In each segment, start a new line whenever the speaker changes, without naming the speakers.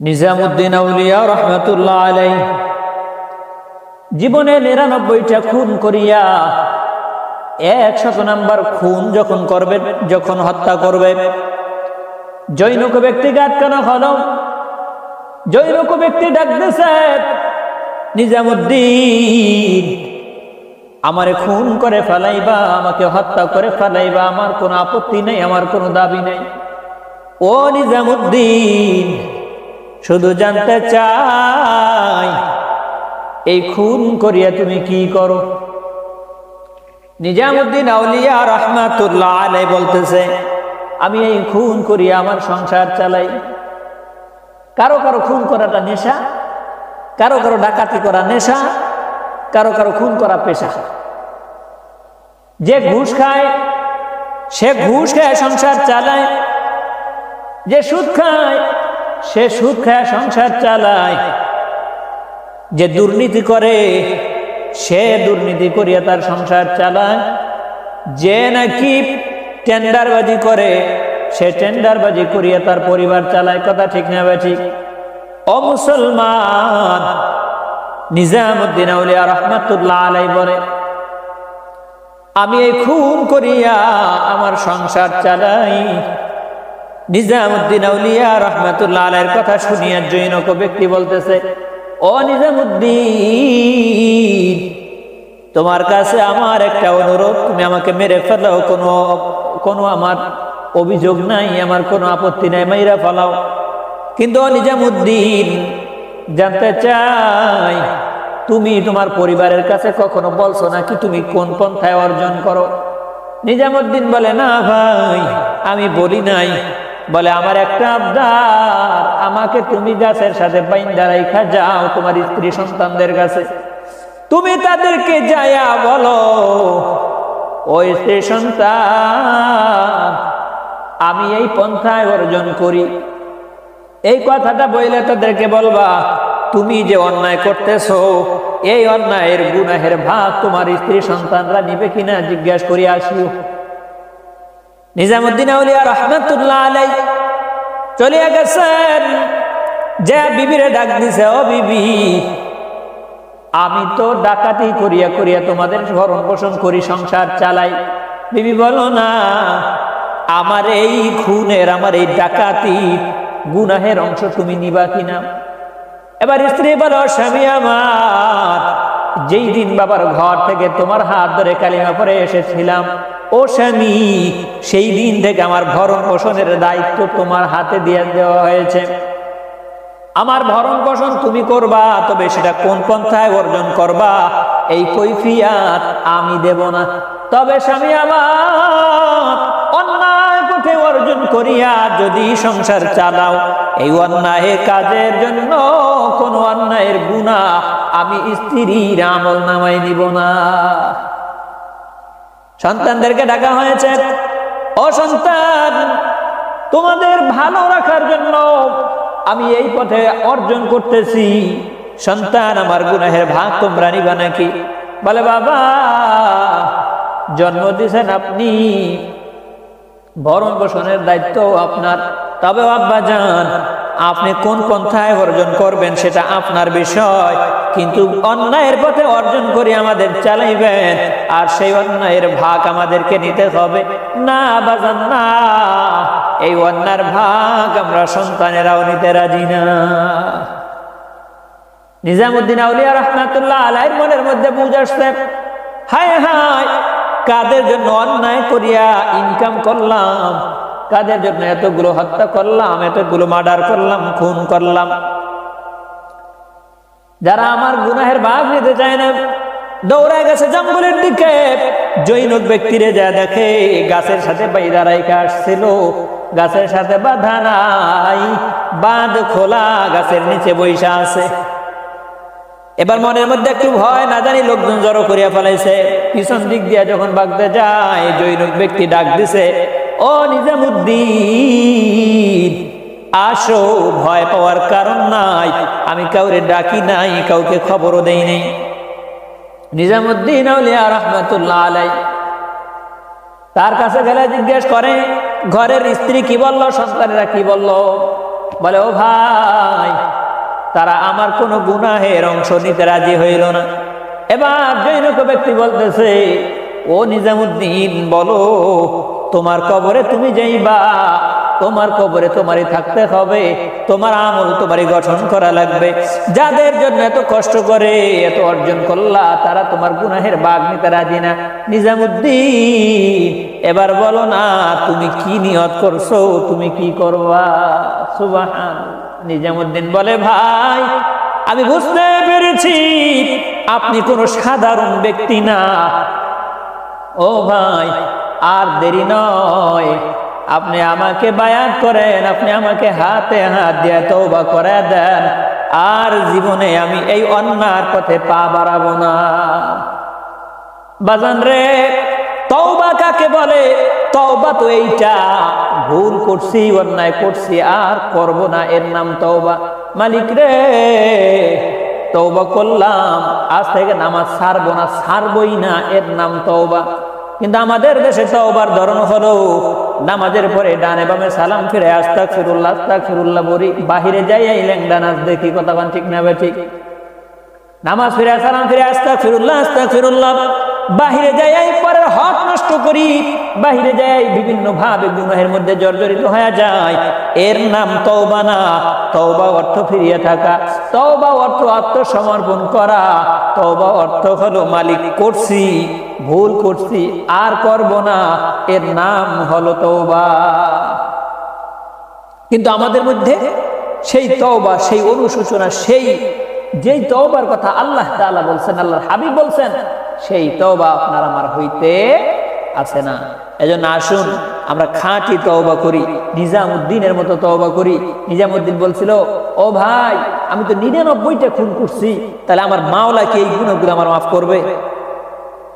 নিজামুদ্দিন আউলিয়া রহমতুল্লাহ আলাই জীবনে নিরানব্বইটা খুন করিয়া একশত নাম্বার খুন যখন করবে, যখন হত্যা করবে। জৈনক ব্যক্তিকে আটকানো হলো। জৈনক ব্যক্তি ডাকতেছে, নিজামুদ্দিন, আমারে খুন করে ফেলাইবা, আমাকে হত্যা করে ফেলাইবা, আমার কোনো আপত্তি নেই, আমার কোনো দাবি নেই। ও নিজামুদ্দিন শুধু জানতে চাই, এই খুন করিয়া তুমি কি করো? নিজামুদ্দিন আউলিয়া রহমাতুল্লাহ আলাই বলতেছে, আমি এই খুন করিয়া আমার সংসার চালাই। কারও কারও খুন করাটা নেশা, কারও কারও ডাকাতি করা নেশা, কারও কারও খুন করা পেশা। যে ঘুষ খায়, সে ঘুষ খায় সংসার চালায়, যে সুদ খায় সে সুদ খায় সংসার চালায়। যে দুর্নীতি করে, সে দুর্নীতি করিয়া তার সংসার চালায়। যে নাকি টেন্ডারবাজি করে, সে টেন্ডারবাজি করিয়া তার পরিবার চালায়। কথা ঠিক না বা ঠিক? ও মুসলমান, নিজামুদ্দিন আউলিয়া রহমাতুল্লাহ আলাই বলে, আমি এই খুন করিয়া আমার সংসার চালাই। নিজামুদ্দিন আউলিয়া রহমাতুল্লাহ আলাইয়ের কথা শুনিয়া জৈনক ব্যক্তি বলতেছে, ও নিজামুদ্দিন, তোমার কাছে আমার একটা অনুরোধ, তুমি আমাকে মেরে ফেলাও, কোনো কোনো আমার অভিযোগ নাই, আমার কোনো আপত্তি নাই, মাইরা ফেলাও। কিন্তু নিজামুদ্দিন, জানতে চাই, তুমি তোমার পরিবারের কাছে কখনো বলছো নাকি তুমি কোন পন্থায় অর্জন করো? নিজামুদ্দিন বলে, না ভাই, আমি বলি নাই। বলে, আমার একটা আবদার, আমাকে তুমি গাছের সাথে বাইন্দা রাইখা যাও তোমার স্ত্রী সন্তানদের কাছে। তুমি তাদেরকে যায়া বলো ওই স্ত্রী সন্তান, আমি এই পন্থায় অর্জন করি। এই কথাটা বইলে তাদেরকে বলবা, তুমি যে অন্যায় করতেছো, এই অন্যায়ের গুনাহের ভাগ তোমার স্ত্রী সন্তানরা নিবে কিনা জিজ্ঞাসা করি আসিও। নিজামুদ্দিন আউলিয়া রহমতুল্লাহ আলাই চলিয়া গেছেন। যে বিবিরে ডাক দিছে, ও বিবি, আমি তো ডাকাতি করিয়া করিয়া তোমাদের ভরণ পোষণ করি, সংসার চালাই। বিবি বলো না, আমার এই খুনের, আমার এই ডাকাতি গুনাহের অংশ তুমি নিবা কিনা? এবার স্ত্রী বলো, স্বামী আমার যেই দিন বাবার ঘর থেকে তোমার হাত ধরে কালিমা পরে এসেছিলাম, ও স্বামী, সেই দিন থেকে আমার ভরণ পোষণের দায়িত্ব তোমার হাতে দিয়ে দেওয়া হয়েছে। আমার ভরণ পোষণ তুমি করবা, তবে সেটা কোন পন্থায় অর্জন করবা, এই কৈফিয়াত আমি দেব না। তবে স্বামী আমার অন্যায় পথে অর্জন করিয়া যদি সংসার চালাও এই অন্যায় কাজের জন্য কোন অন্যায়ের গুণা আমি স্ত্রীর আমল নামাই নিব না। সন্তানদেরকে ডাকা হয়েছে, ও সন্তান, তোমাদের ভালো রাখার জন্য আমি এই পথে অর্জন করতেছি। সন্তান, আমার গুনাহের ভাগ তোমরা নিবা নাকি? বলে, বাবা, জন্ম দিয়েছেন আপনি ভরণ পোষণের দায়িত্ব আপনার। তবে আব্বা যান আপনি কোন পন্থায় অর্জন করবেন সেটা আপনার বিষয়। কিন্তু অন্যায়ের পথে অর্জন করে আমাদের চালাইবেন, আর সেই অন্যায়ের ভাগ আমাদেরকে নিতে হবে। না বাজান না, এই অন্যার ভাগ আমরা সন্তানেরাও নিতে রাজি না। নিজামুদ্দিন আউলিয়া রহমাতুল্লাহ আলাইর মনের মধ্যে বুঝ আসছে, হায় হায় কাদের জন্য অন্যায় করিয়া ইনকাম করলাম, কাদের জন্য এতগুলো হত্যা করলাম, এতগুলো মার্ডার করলাম, খুন করলাম। যারা আমার গুনাহের ভাগ নিতে চায় না, দৌড়ায় গেছে জঙ্গলের দিকে। জৈনক ব্যক্তিরে যা দেখে, গাছের সাথে বাইদা রাইখা আসছিল, গাছের সাথে বাধা নাই, বাঁধ খোলা, গাছের নিচে বৈশা আছে। এবার মনের মধ্যে একটু ভয়, না জানি লোকজন জড়ো করিয়া ফেলাইছে। পিছন দিক দিয়া যখন বাগতে যায়, জৈনক ব্যক্তি ডাক দিছে, ও নিজামুদ্দিন, আসো, ভয় পাওয়ার কারণ নাই, আমি কাউরে ডাকি নাই, কাউকে খবরও দেই নেই। নিজামুদ্দিন আউলিয়া রহমতুল্লাহ আলাই তার কাছে গেলে জিজ্ঞেস করে, ঘরের স্ত্রী কি বলল, সন্তানেরা কি বলল? বলে, ও ভাই তারা আমার কোনো গুনাহের অংশ নিতে রাজি হইল না। এবার জৈনক ব্যক্তি বলতেছে, ও নিজামুদ্দিন, বলো, তোমার কবরে তুমি যাইবা তোমার কবরে তোমারই থাকতে হবে, তোমার আমল তোমারই গঠন করা লাগবে। যাদের জন্য এত কষ্ট করে, এত অর্জন করলা, তারা তোমার গুনাহের বাঘ নিতে রাজি না। নিজামুদ্দিন, এবার বলো না, তুমি কি নিয়ত করছ? তুমি কি করবা? সুবাহান নিজামুদ্দিন বলে, ভাই, আমি বুঝতে পেরেছি আপনি কোনো সাধারণ ব্যক্তি না। ও ভাই, আর দেরি নয়। আপনি আমাকে বায়াত করেন, আপনি আমাকে হাতে হাত দিয়ে তৌবা করে দেন। আর জীবনে আমি এই অন্যার পথে পা বাড়াবো না। বাজান রে, তওবা কাকে বলে? তওবা তো এইটা। ভুল করছি, অন্যায় করছি, আর করব না। এর নাম তওবা। মালিক রে, তওবা করলাম। আজ থেকে নামাজ ছাড়বো না ছাড়বই না। এর নাম তওবা। কিন্তু আমাদের দেশে তওবার ধরন হলো, নামাজের পরে ডানে বামে সালাম ফিরে আস্তাক ফিরুল্লাহ আস্তাক ফিরুল্লাহ বলি, বাহিরে যাই এই ল্যাংডা নাচ দেখি, কথা ঠিক না ঠিক? নামাজ ফিরে, সালাম ফিরে আস্তাক ফিরুল্লাহ আস্তাক ফিরুল্লাহ বাহিরে যাই পরের হক নষ্ট করি। বাহিরে যাই বিভিন্ন ভাবে গুনাহের মধ্যে জর্জরিত হয়ে যায়। এর নাম তওবা না। তওবা অর্থ ফিরিয়ে থাকা। তওবা অর্থ আত্মসমর্পণ করা। তওবা অর্থ হলো মালিক করছি, ভুল করছি, আর করব না। এর নাম হলো তওবা। কিন্তু আমাদের মধ্যে সেই তওবা, সেই অনুশোচনা, সেই, যেই তওবার কথা আল্লাহ তাআলা বলছেন, আল্লাহর হাবিব বলছেন সেই তওবা আপনার আমার হইতে আছে না। এজন্য আসুন, আমরা খাঁটি তওবা করি, নিজামুদ্দিনের মতো তওবা করি। নিজামুদ্দিন বলছিল, ও ভাই, আমি তো নিরানব্বইটা খুন করছি, তাহলে আমার মাওলা কি এই গুণগুলো আমার মাফ করবে?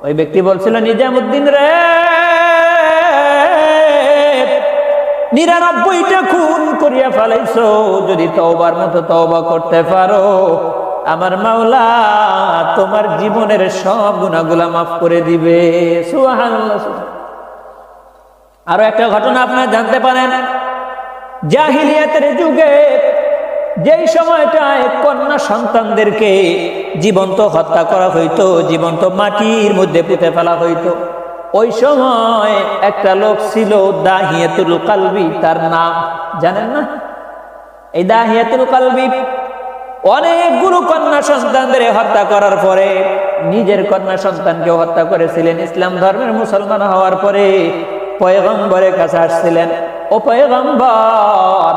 ওই ব্যক্তি বলছিল, নিজামুদ্দিন রে, নিরানব্বইটা খুন করিয়া ফেলাইছো, যদি তওবার মতো তওবা করতে পারো আমার মাওলা তোমার জীবনের সব গুণাগুলা মাফ করে দিবে। আরও একটা ঘটনা আপনারা জানতে পারেন। জাহিলিয়াতের যুগে যেই সময়টায় কন্যা সন্তানদেরকে জীবন্ত হত্যা করা হইতো, জীবন্ত মাটির মধ্যে পুঁতে ফেলা হইতো, ওই সময় একটা লোক ছিল দাহিয়াতুল কালবি, তার নাম, জানেন না? এই দাহিয়াতুল কালবি অনেকগুলো কন্যা সন্তানদের হত্যা করার পরে নিজের কন্যা সন্তানকে হত্যা করেছিলেন ইসলাম ধর্মের মুসলমান হওয়ার পরে পয়গম্বরের কাছে আসছিলেন। ও পয়গম্বর,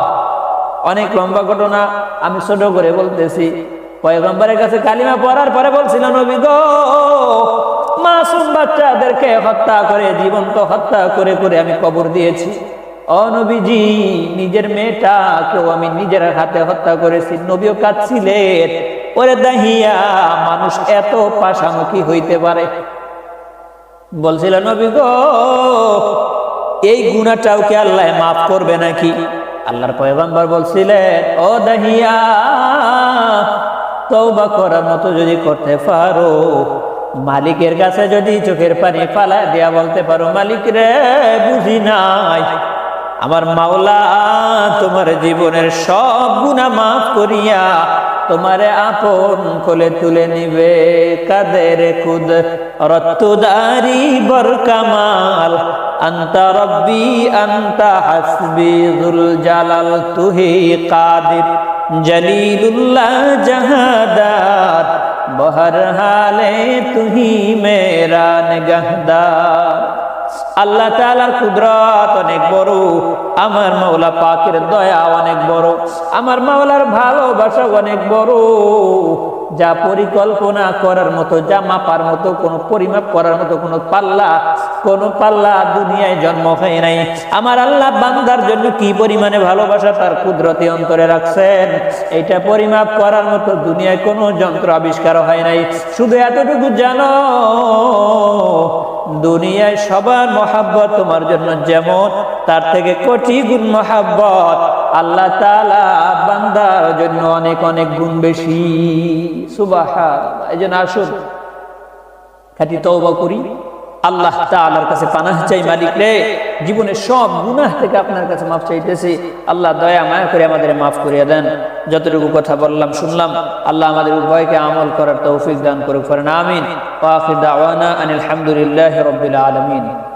অনেক লম্বা ঘটনা, আমি ছোট করে বলতেছি। পয়গম্বরের কাছে কালিমা পড়ার পরে বলছিলেন নবী গো, মাসুম বাচ্চাদেরকে হত্যা করে, জীবন্ত হত্যা করে করে আমি কবর দিয়েছি। অনবীজি নিজের মেয়েটাকেও আমি নিজের হাতে হত্যা করেছি, নবীও কাঁদছিলেন। ওরে দাহিয়া, মানুষ এত পাশামুখী হইতে পারে। বলছিল, নবী গো, এই গুণাটাও কি আল্লাহ মাফ করবে নাকি? আল্লাহর পয়গম্বর বলছিলেন ও দাহিয়া, তওবা করার মতো যদি করতে পারো, মালিকের কাছে যদি চোখের পানি ফালা দিয়া বলতে পারো, মালিক রে, বুঝি নাই। আমার মাওলা, তোমার জীবনের সব গুণা মাফ করিয়া তোমারে আপন কোলে তুলে নিবে। কাদের কুদ? রত্তুদারি বর কামাল। আন্তা রব্বি, আন্তা হাসবি, জুল জালাল তুহি কাদির। জলিলুল্লাহ জাহাদার, বহর হালে তুহি মেরা নিগহদার। আল্লাহ তালার কুদরত অনেক বড়, আমার মাওলা পাকের দয়া অনেক বড়, আমার মাওলার ভালোবাসা অনেক বড়। যা পরিকল্পনা করার মতো, যা মাপার মতো, কোনো পরিমাপ করার মতো, কোনো পাল্লা, কোন পাল্লা দুনিয়ায় জন্ম হয় নাই। আমার আল্লাহ বান্দার জন্য কি পরিমাণে ভালোবাসা তার কুদরতি অন্তরে রাখছেন? এটা পরিমাপ করার মতো দুনিয়ায় কোনো যন্ত্র আবিষ্কার হয় নাই। শুধু এতটুকু জানো দুনিয়ায় সবার মহাব্বত তোমার জন্য যেমন, তার থেকে কোটি গুণ মহাব্বত আল্লাহ বান্দার জন্য অনেক অনেক গুণ বেশি। সুবাহা এই জন্য আসুন, খাটি তওবা করি। আল্লাহ তালার কাছে পানাহ চাই মালিক রে। জীবনের সব গুনাহ থেকে আপনার কাছে মাফ চাইতেছি। আল্লাহ দয়া, মায়া করে আমাদের মাফ করিয়ে দেন। যতটুকু কথা বললাম, শুনলাম, আল্লাহ আমাদের উভয়কে আমল করার তৌফিক দান করুক। করেন আমিন। আনিল হামদুলিল্লাহি রাব্বিল আলামিন।